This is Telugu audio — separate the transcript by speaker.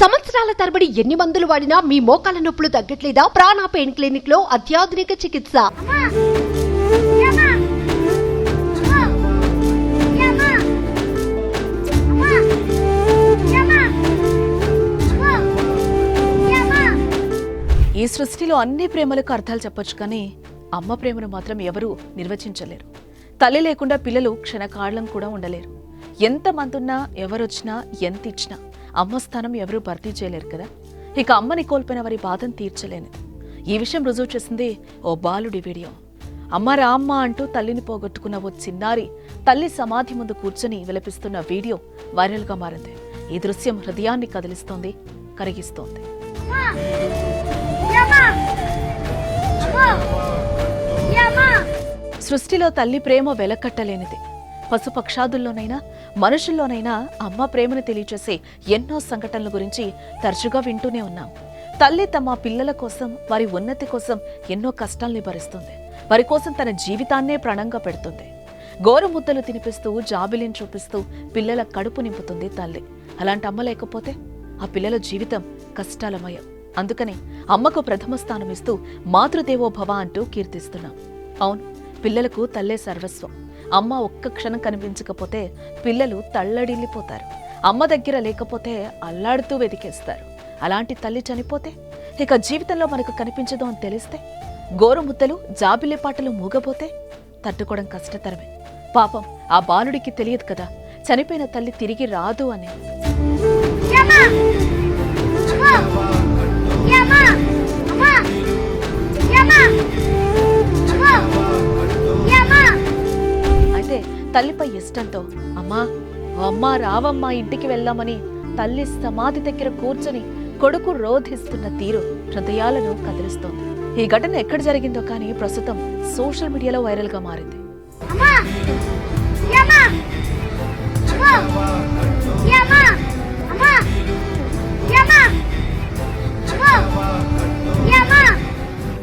Speaker 1: సంవత్సరాల తరబడి ఎన్ని మందులు వాడినా మీ మోకాల నొప్పులు తగ్గట్లేదా? ప్రాణ పెయిన్ క్లినిక్లో అత్యాధునిక చికిత్స.
Speaker 2: ఈ సృష్టిలో అన్ని ప్రేమలకు అర్థాలు చెప్పొచ్చు కానీ అమ్మ ప్రేమను మాత్రం ఎవరూ నిర్వచించలేరు. తల్లి లేకుండా పిల్లలు క్షణకాలం కూడా ఉండలేరు. ఎంత మందున్నా ఎవరొచ్చినా ఎంత ఇచ్చినా అమ్మ స్థానం ఎవరూ భర్తీ చేయలేరు కదా. ఇక అమ్మని కోల్పోయిన వారి బాధను తీర్చలేను. ఈ విషయం రుజువు చేసింది ఓ బాలుడి వీడియో. అమ్మ రామ్మ అంటూ తల్లిని పోగొట్టుకున్న ఓ చిన్నారి తల్లి సమాధి ముందు కూర్చొని విలపిస్తున్న వీడియో వైరల్గా మారింది. ఈ దృశ్యం హృదయాన్ని కదిలిస్తోంది కరిగిస్తోంది. సృష్టిలో తల్లి ప్రేమ వెలకట్టలేనిది. పశుపక్షాదుల్లోనైనా మనుషుల్లోనైనా అమ్మ ప్రేమను తెలియచేసే ఎన్నో సంఘటనల గురించి తరచుగా వింటూనే ఉన్నాం. తల్లి తమ పిల్లల కోసం వారి ఉన్నతి కోసం ఎన్నో కష్టాల్ని భరిస్తుంది వారి కోసం తన జీవితాన్నే ప్రణంగా పెడుతుంది. గోరుముద్దలు తినిపిస్తూ జాబిలిని చూపిస్తూ పిల్లల కడుపు నింపుతుంది తల్లి. అలాంటి అమ్మ లేకపోతే ఆ పిల్లల జీవితం కష్టాలమయం. అందుకని అమ్మకు ప్రథమ స్థానం ఇస్తూ మాతృదేవో భవ అంటూ కీర్తిస్తున్నాం. అవును పిల్లలకు తల్లే సర్వస్వం. అమ్మ ఒక్క క్షణం కనిపించకపోతే పిల్లలు తల్లడిల్లిపోతారు. అమ్మ దగ్గర లేకపోతే అల్లాడుతూ వెతికేస్తారు. అలాంటి తల్లి చనిపోతే ఇక జీవితంలో మనకు కనిపించదు అని తెలిస్తే గోరుముద్దలు జాబిల్లి పాటలు మూగపోతే తట్టుకోవడం కష్టతరమే. పాపం ఆ బాలుడికి తెలియదు కదా చనిపోయిన తల్లి తిరిగి రాదు అని. తల్లిపై ఇష్టంతో అమ్మా అమ్మా రావమ్మా ఇంటికి వెళ్దామని తల్లి సమాధి దగ్గర కూర్చొని కొడుకు రోధిస్తున్న తీరు హృదయాలను కదిలిస్తోంది. ఈ ఘటన ఎక్కడ జరిగిందో కానీ ప్రస్తుతం సోషల్ మీడియాలో వైరల్గా మారింది